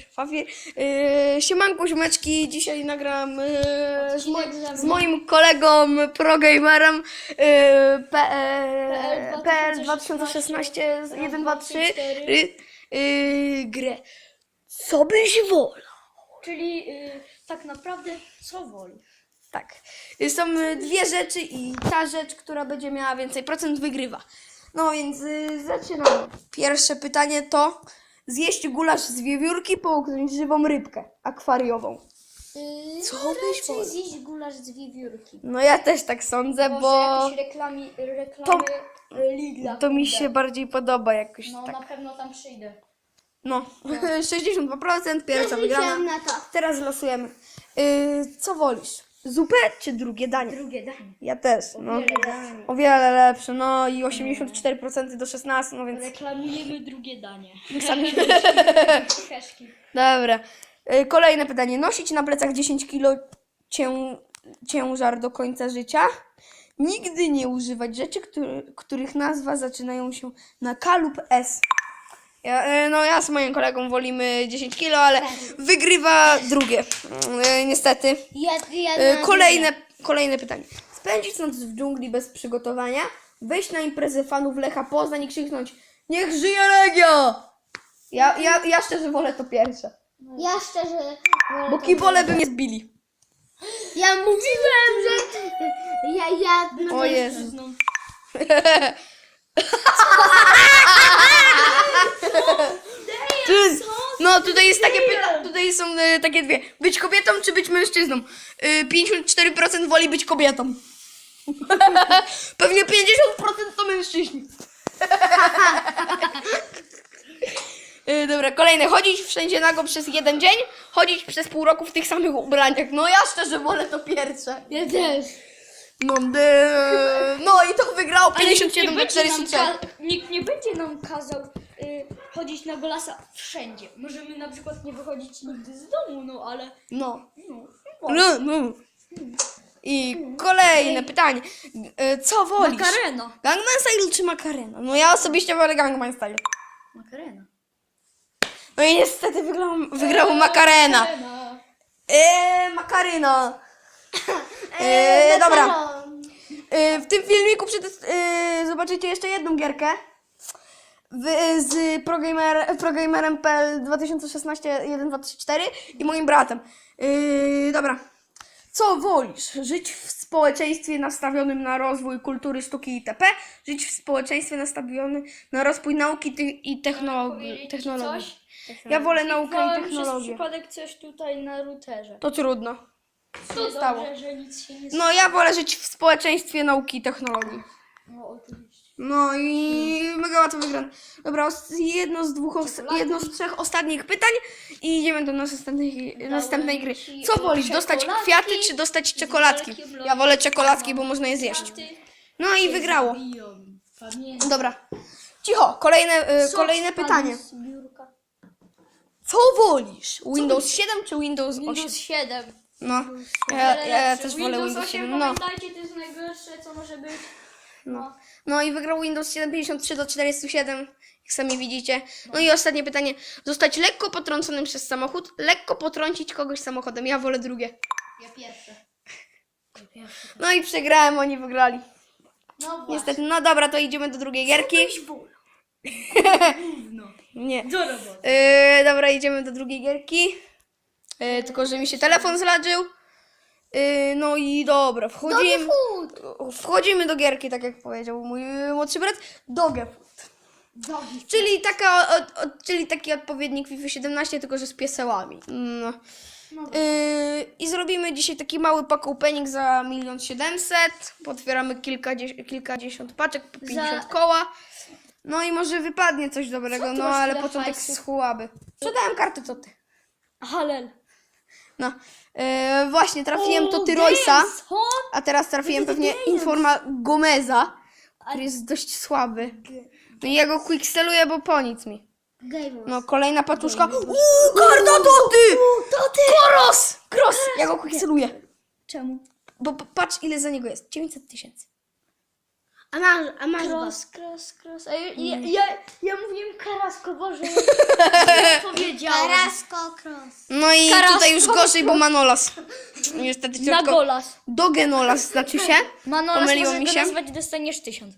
Fawier, fawier. Yy, siemanko, ziomeczki. Dzisiaj nagram yy, z, mo z moim kolegą progamerem yy, P, e, PL 2016 1, 2, 3 yy, yy, grę. Co byś wolał? Czyli y, tak naprawdę co woli? Tak. Y, Są y, dwie rzeczy i ta rzecz, która będzie miała więcej procent, wygrywa. No więc y, zaczynamy. Pierwsze pytanie to zjeść gulasz z wiewiórki, połknąć żywą rybkę akwariową. Yy, Co no, byś raczej zjeść gulasz z wiewiórki. No ja też tak sądzę, Może bo jakieś reklamy, reklamy y, Lidla. to mi kurde. się bardziej podoba jakoś No tak. na pewno tam przyjdę. No, 62%, pierwsza wygrana. na to. Teraz losujemy. Y, co wolisz? Zupę czy drugie danie? Drugie danie. Ja też, no. Dań. O wiele lepsze, no i 84% do 16, no więc Reklamujemy drugie danie. sami. Heszki. Dobra. Y, Kolejne pytanie. Nosić na plecach 10 kg cię, ciężar do końca życia? Nigdy nie używać rzeczy, który, których nazwa zaczynają się na K lub S. Ja, y, no ja z moim kolegą wolimy 10 kg, ale wygrywa drugie. Y, Niestety. Ja, ja Y, Kolejne, kolejne pytanie. Spędzić noc w dżungli bez przygotowania, wejść na imprezę fanów Lecha Poznań i krzyknąć Niech żyje Legio! Ja, ja, ja szczerze wolę to pierwsze. Ja szczerze. wolę Bo to- kibole by mnie zbili. Ja mówiłem, że. Ja, ja. No O to Jezu. No. Tu- No tutaj jest takie tutaj są e, takie dwie. Być kobietą czy być mężczyzną? E, 54% woli być kobietą. Pewnie 50% to mężczyźni. E, Dobra, kolejne. Chodzić wszędzie nago przez jeden dzień, chodzić przez pół roku w tych samych ubraniach. No ja szczerze wolę to pierwsze. Ja też. No, de... no i to wygrało Ale nikt nie 57 do będzie nam 43. ka- Nikt nie będzie nam kazał y, chodzić na golasa wszędzie. Możemy na przykład nie wychodzić nigdy z domu, no ale No. no, No, no. I kolejne pytanie. E, Co wolisz? Makarena. Gangnam Style czy Macarena? No ja osobiście wolę Gangnam Style. Makarena. No i niestety wygrał, wygrał Macarena. Makarena. Eee, Macarena. Eee, dobra. Makaron. E, w tym filmiku przetest- e, zobaczycie jeszcze jedną gierkę. W, z progamer, progamerem.pl 2016 1, 2, 3, 4 i moim bratem. Yy, dobra. Co wolisz? Żyć w społeczeństwie nastawionym na rozwój kultury, sztuki itp. Żyć w społeczeństwie nastawionym na rozwój nauki ty- i technologii. Technologii. coś? Ja wolę naukę i Kliknąłem przez technologię. przypadek coś tutaj na routerze. To trudno. Co stało? Dobrze, że nic się nie No ja wolę żyć w społeczeństwie nauki i technologii. No oczywiście. No i mega łatwo wygrane. Dobra, jedno z dwóch, jedno z trzech ostatnich pytań i idziemy do następnej, następnej gry. Co wolisz, dostać kwiaty czy dostać czekoladki? Ja wolę czekoladki, bo można je zjeść. No i wygrało. Dobra. Cicho, kolejne, y, Co kolejne pytanie. Co wolisz? Windows 7 czy Windows 8? Windows 7. No, ja, ja też wolę Windows 8, 7. No, pamiętajcie, to jest najgorsze, co może być. No. no i wygrał Windows 7 53 do 47, jak sami widzicie. No i ostatnie pytanie. Zostać lekko potrąconym przez samochód, lekko potrącić kogoś samochodem. Ja wolę drugie. Ja pierwsze. No i przegrałem, oni wygrali. No właśnie. Niestety, no dobra, to idziemy do drugiej gierki. No. Nie. Do roboty. Yy, dobra, idziemy do drugiej gierki. Yy, tylko, że mi się telefon zladżył. Yy, no i dobra, wchodzimy, wchodzimy do gierki, tak jak powiedział mój młodszy brat. Dogefood. Dogi. Czyli, taka, czyli taki odpowiednik FIFA 17, tylko że z piesełami. No. Yy, I zrobimy dzisiaj taki mały pack opening za 1 700 Potwieramy kilkadziesiąt, kilkadziesiąt paczek po 50 koła. No i może wypadnie coś dobrego, Co ty no masz ale początek hajsu? słaby. Sprzedałem kartę, co ty? Halel. No. Yy, właśnie, trafiłem to Tyroysa, ho? a teraz trafiłem pewnie. Informa Gomeza, który jest dość słaby. No i ja go quickseluję, bo po nic mi. No, kolejna paczuszka. Uuu, karta to ty! To ty! Koros! Kros! Ja go quickseluję. Czemu? Bo p- patrz, ile za niego jest. 900 tysięcy. A masz, a masz Cross, cross, cross. A ja, ja, ja, ja mówiłem karasko, Boże. Powiedziałem. Carrasco Cross. No i Carrasco. tutaj już gorzej, bo Manolas. Niestety Na środko... golas. Dogenolas znaczy się. Manolas Pomyliło może mi go się. nazwać dostaniesz tysiąc.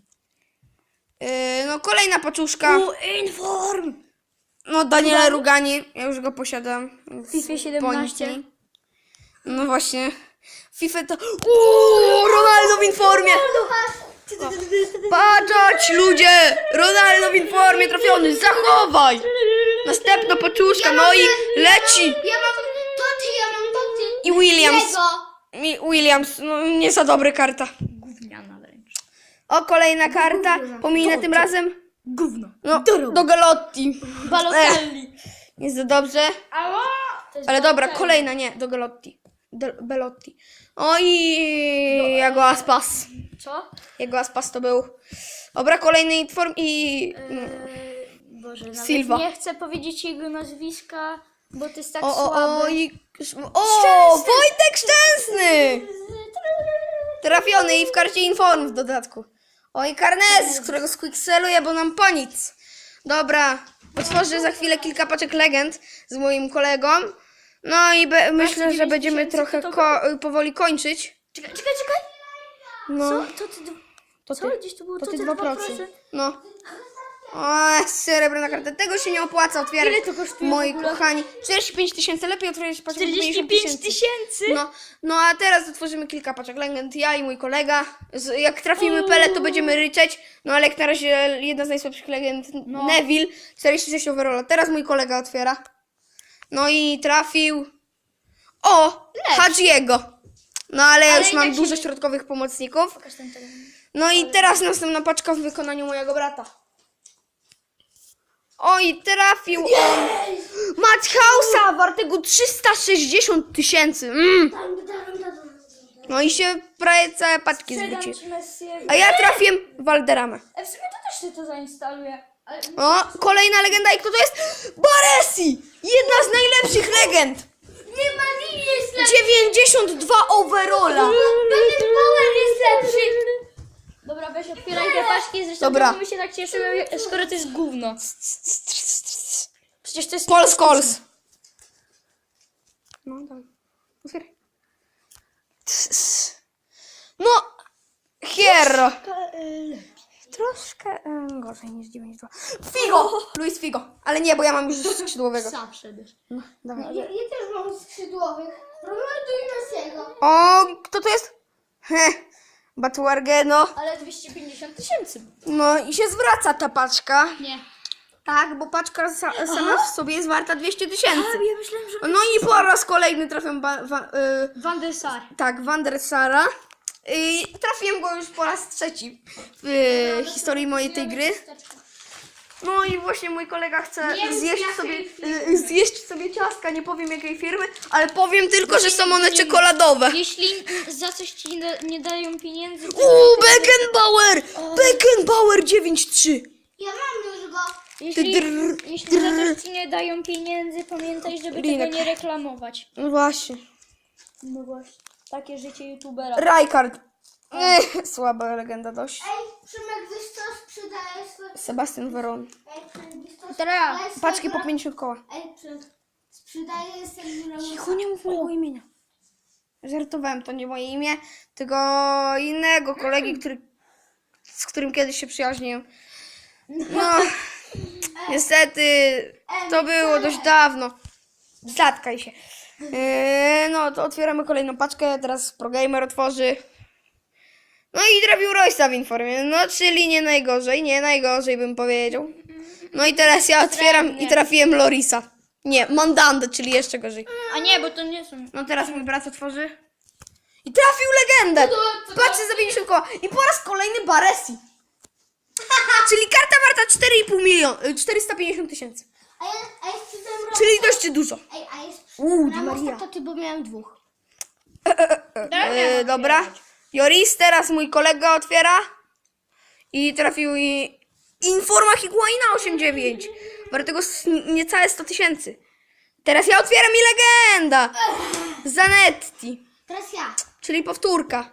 Yy, no kolejna paczuszka. inform! No Daniele Rugani. Ja już go posiadam. więc FIFA 17. poniżej. No właśnie. FIFA to... Uuu, Ronaldo w informie! Patrzać ludzie! Ronaldo w informie trafiony, zachowaj! Następna paczuszka, no i leci! Ja mam to ty, ja mam to ty. I Williams. Lego. I Williams, no nie za dobra karta. Gówniana wręcz. O, kolejna karta. Pominę tym razem. Gówno. No, do Galotti. Balotelli. Nie za dobrze. Ała! Ale dobra, kolejna, nie, do Galotti. Do Belotti. O i jego Aspas. Co? Jego Aspas to był. Dobra, kolejny form i... Eee, Boże, nawet Silva. nie chcę powiedzieć jego nazwiska, bo to jest tak O, słabe. o, o, i... O, Wojtek Szczęsny! Trafiony i w karcie inform w dodatku. O, i Karnes, z którego squickseluje, bo nam po nic. Dobra, otworzę za chwilę kilka paczek legend z moim kolegą. No i be, myślę, że 9 będziemy tysięcy, trochę to- ko- powoli kończyć. Czekaj, czekaj, czekaj! No, Co? To ty... to Co? Gdzieś tu było to to ty te 2%. 2%. No. O, srebrna karta. Tego się nie opłaca otwierać. Ile to kosztuje Moi w ogóle? kochani. 45 tysięcy, lepiej po 50 45 tysięcy? No, no a teraz otworzymy kilka paczek legend. Ja i mój kolega. Z, jak trafimy Pele, to będziemy ryczeć. No ale jak na razie jedna z najsłabszych legend No. Neville. 46 overalla. Teraz mój kolega otwiera. No i trafił. O! Hadziego. No ale ja Ale już i mam tak się dużo środkowych pomocników. Pokaż ten telefon. No i teraz następna paczka w wykonaniu mojego brata. Oj, trafił on Matchhausa wartego 360 tysięcy. Mm. No i się prawie całe paczki Sprzedam zwróci. ci Messiego. A ja trafiłem Valderamę. E, w sumie to też się to zainstaluję. Ale... O, kolejna legenda i kto to jest? Baresi! Jedna z najlepszych legend! Nie ma linii jest lepszy. 92 overalla! Power jest lepszy. Dobra, weź otwieraj te paczki, zresztą Dobra. będziemy się tak cieszyły, skoro to jest gówno. Przecież to jest... Pols Cols. No, dawaj. Otwieraj. No, Hierro. Troszkę e, gorzej niż 9-2. Figo! Luis Figo. Ale nie, bo ja mam już skrzydłowego. Przebierz. No, dawaj. Ja, ja też mam skrzydłowych. Ronaldo i Messiego. O, kto to jest? Heh, Batuargeno. Ale 250 tysięcy. No i się zwraca ta paczka. Nie. Tak, bo paczka sa, sama w sobie jest warta 200 tysięcy. ja myślałem, że... No i po raz kolejny trafiam ba, wa, y, Van der Sar. Tak, Van der Sara. I trafiłem go już po raz trzeci w y, historii mojej tej gry. No i właśnie mój kolega chce Nie zjeść jakiej sobie, y, zjeść sobie ciastka, nie powiem jakiej firmy, ale powiem tylko, że są one czekoladowe. Jeśli za coś ci nie, da, nie dają pieniędzy, to... Uuu, Beckenbauer! Beckenbauer 9-3. Ja mam już go. Jeśli, drr, jeśli za coś ci nie dają pieniędzy, pamiętaj, żeby Linek. tego nie reklamować. No właśnie. No właśnie. Takie życie youtubera. Rijkaard. Ech, słaba legenda dość. Ej, Szymek, wiesz co? Sprzedaję swoje... Sebastian Veron. Ej, Szymek, wiesz co? Teraz ja. Sprzedaję Paczki po swojego- 50 koła. Ej, Szymek, sprzedaję sobie Cicho, nie mów mojego imienia. Żartowałem, to nie moje imię, tylko innego kolegi, który, z którym kiedyś się przyjaźniłem. No, niestety, to było dość dawno. Zatkaj się. Eee, no, to otwieramy kolejną paczkę, teraz ProGamer otworzy. No i trafił Royce'a w informie, no czyli nie najgorzej, nie najgorzej bym powiedział. No i teraz ja otwieram i trafiłem Lorisa. Nie, Mandanda, czyli jeszcze gorzej. A nie, bo to nie są. No teraz mój brat otworzy. I trafił legendę! Patrzcie za 50 koła. I po raz kolejny Baresi. Czyli karta warta 4,5 miliona, 450 tysięcy. A ja, a ja. Czyli dość dużo. Ej, a ja Uuu, Di sprzedałem Maria. to ty, bo miałem dwóch. E, dobra. Joris, teraz mój kolega otwiera. I trafił i... Informa Higuaina 8,9. Wartego s- niecałe 100 tysięcy. Teraz ja otwieram i legenda. Zanetti. Teraz ja. Czyli powtórka.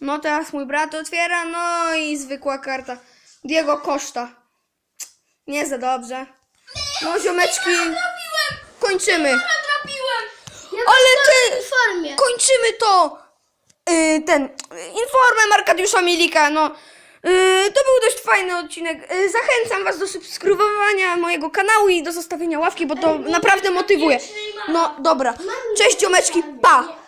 No teraz mój brat otwiera, no i zwykła karta. Diego Costa. Nie za dobrze. No ziomeczki, kończymy. Ale ty, W formie. kończymy to. Yy, ten, informem Arkadiusza Milika, no. Yy, to był dość fajny odcinek. Yy, zachęcam was do subskrybowania mojego kanału i do zostawienia ławki, bo to naprawdę motywuje. No dobra. Cześć ziomeczki, pa!